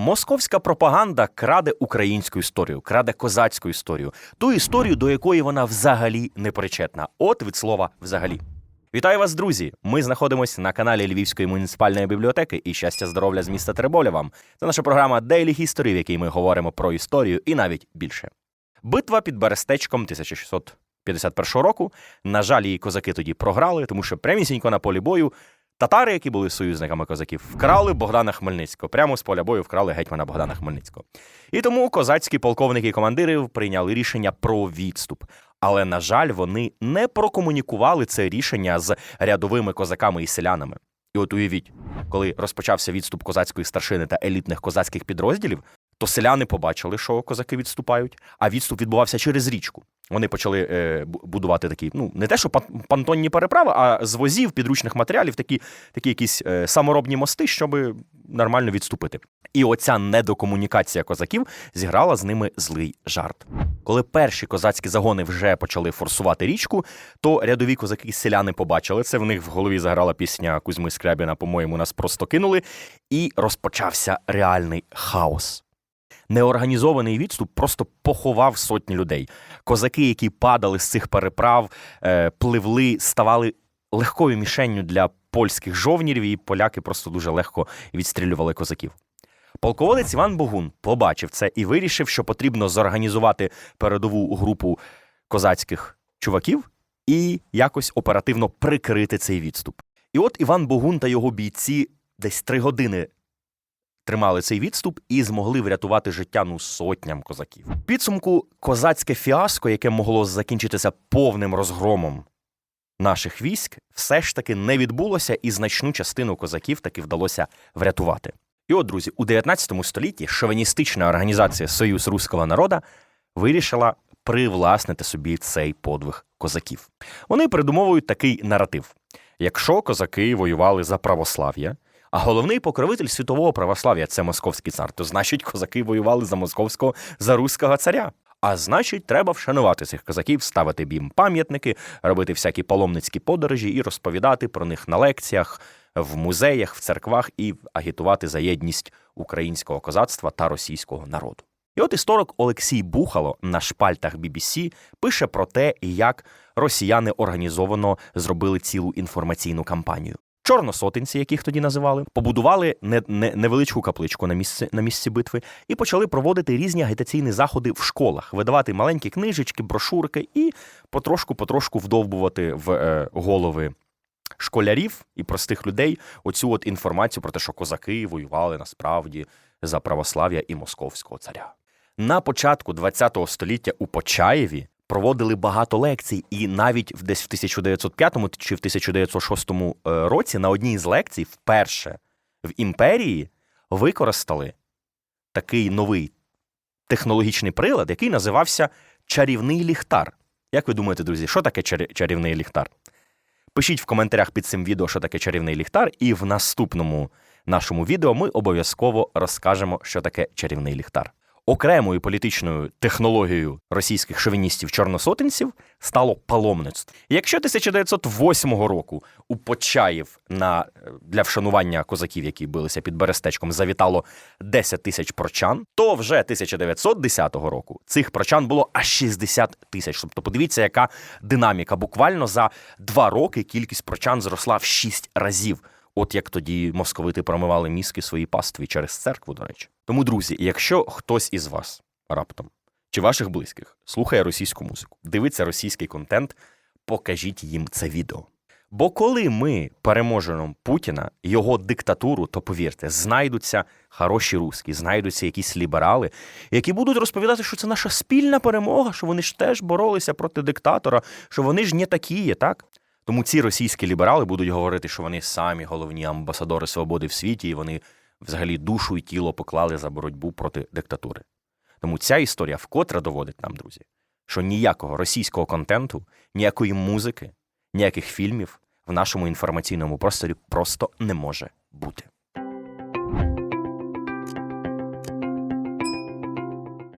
Московська пропаганда краде українську історію, краде козацьку історію, ту історію, до якої вона взагалі не причетна. От від слова взагалі. Вітаю вас, друзі! Ми знаходимося на каналі Львівської муніципальної бібліотеки і щастя здоров'я з міста Теребовля вам. Це наша програма Daily History, в якій ми говоримо про історію і навіть більше. Битва під Берестечком 1651 року. На жаль, її козаки тоді програли, тому що прямісінько на полі бою татари, які були союзниками козаків, вкрали Богдана Хмельницького. Прямо з поля бою вкрали гетьмана Богдана Хмельницького. І тому козацькі полковники і командири прийняли рішення про відступ. Але, на жаль, вони не прокомунікували це рішення з рядовими козаками і селянами. І от уявіть, коли розпочався відступ козацької старшини та елітних козацьких підрозділів, то селяни побачили, що козаки відступають, а відступ відбувався через річку. Вони почали е, будувати такі, ну не те, що пан- понтонні переправи, а з возів підручних матеріалів такі, такі якісь е, саморобні мости, щоб нормально відступити. І оця недокомунікація козаків зіграла з ними злий жарт. Коли перші козацькі загони вже почали форсувати річку, то рядові козаки селяни побачили це. В них в голові заграла пісня Кузьми Скрябіна, по-моєму, нас просто кинули, і розпочався реальний хаос. Неорганізований відступ просто поховав сотні людей. Козаки, які падали з цих переправ, е, пливли, ставали легкою мішенню для польських жовнірів, і поляки просто дуже легко відстрілювали козаків. Полководець Іван Богун побачив це і вирішив, що потрібно зорганізувати передову групу козацьких чуваків і якось оперативно прикрити цей відступ. І от Іван Богун та його бійці десь три години тримали цей відступ і змогли врятувати життя ну сотням козаків. Підсумку козацьке фіаско, яке могло закінчитися повним розгромом наших військ, все ж таки не відбулося, і значну частину козаків таки вдалося врятувати. І от, друзі, у 19 столітті шовіністична організація Союз Руського народа вирішила привласнити собі цей подвиг козаків. Вони придумовують такий наратив: якщо козаки воювали за православ'я, а головний покровитель світового православ'я це московський цар, то значить козаки воювали за московського за руського царя. А значить, треба вшанувати цих козаків, ставити їм пам'ятники, робити всякі паломницькі подорожі і розповідати про них на лекціях, в музеях, в церквах і агітувати за єдність українського козацтва та російського народу. І от історик Олексій Бухало на шпальтах BBC пише про те, як росіяни організовано зробили цілу інформаційну кампанію. Чорносотенці, яких тоді називали, побудували не, не, невеличку капличку на місці, на місці битви і почали проводити різні агітаційні заходи в школах, видавати маленькі книжечки, брошурки і потрошку-потрошку вдовбувати в е, голови школярів і простих людей оцю от інформацію про те, що козаки воювали насправді за православ'я і московського царя. На початку ХХ століття у Почаєві проводили багато лекцій, і навіть в- десь в 1905 чи в 1906 е, році на одній з лекцій вперше в імперії використали такий новий технологічний прилад, який називався чарівний ліхтар. Як ви думаєте, друзі, що таке чарівний ліхтар? Пишіть в коментарях під цим відео, що таке чарівний ліхтар, і в наступному нашому відео ми обов'язково розкажемо, що таке чарівний ліхтар. Окремою політичною технологією російських шовіністів-чорносотенців стало паломництво. Якщо 1908 року у Почаїв на для вшанування козаків, які билися під Берестечком, завітало 10 тисяч прочан, то вже 1910 року цих прочан було аж 60 тисяч. Тобто, подивіться, яка динаміка. Буквально за два роки кількість прочан зросла в 6 разів. От як тоді московити промивали мізки своїй пастві через церкву, до речі. Тому, друзі, якщо хтось із вас раптом чи ваших близьких слухає російську музику, дивиться російський контент, покажіть їм це відео. Бо коли ми переможемо Путіна, його диктатуру, то повірте, знайдуться хороші русські, знайдуться якісь ліберали, які будуть розповідати, що це наша спільна перемога, що вони ж теж боролися проти диктатора, що вони ж не такі є, так? Тому ці російські ліберали будуть говорити, що вони самі головні амбасадори свободи в світі, і вони взагалі душу і тіло поклали за боротьбу проти диктатури. Тому ця історія вкотре доводить нам, друзі, що ніякого російського контенту, ніякої музики, ніяких фільмів в нашому інформаційному просторі просто не може бути.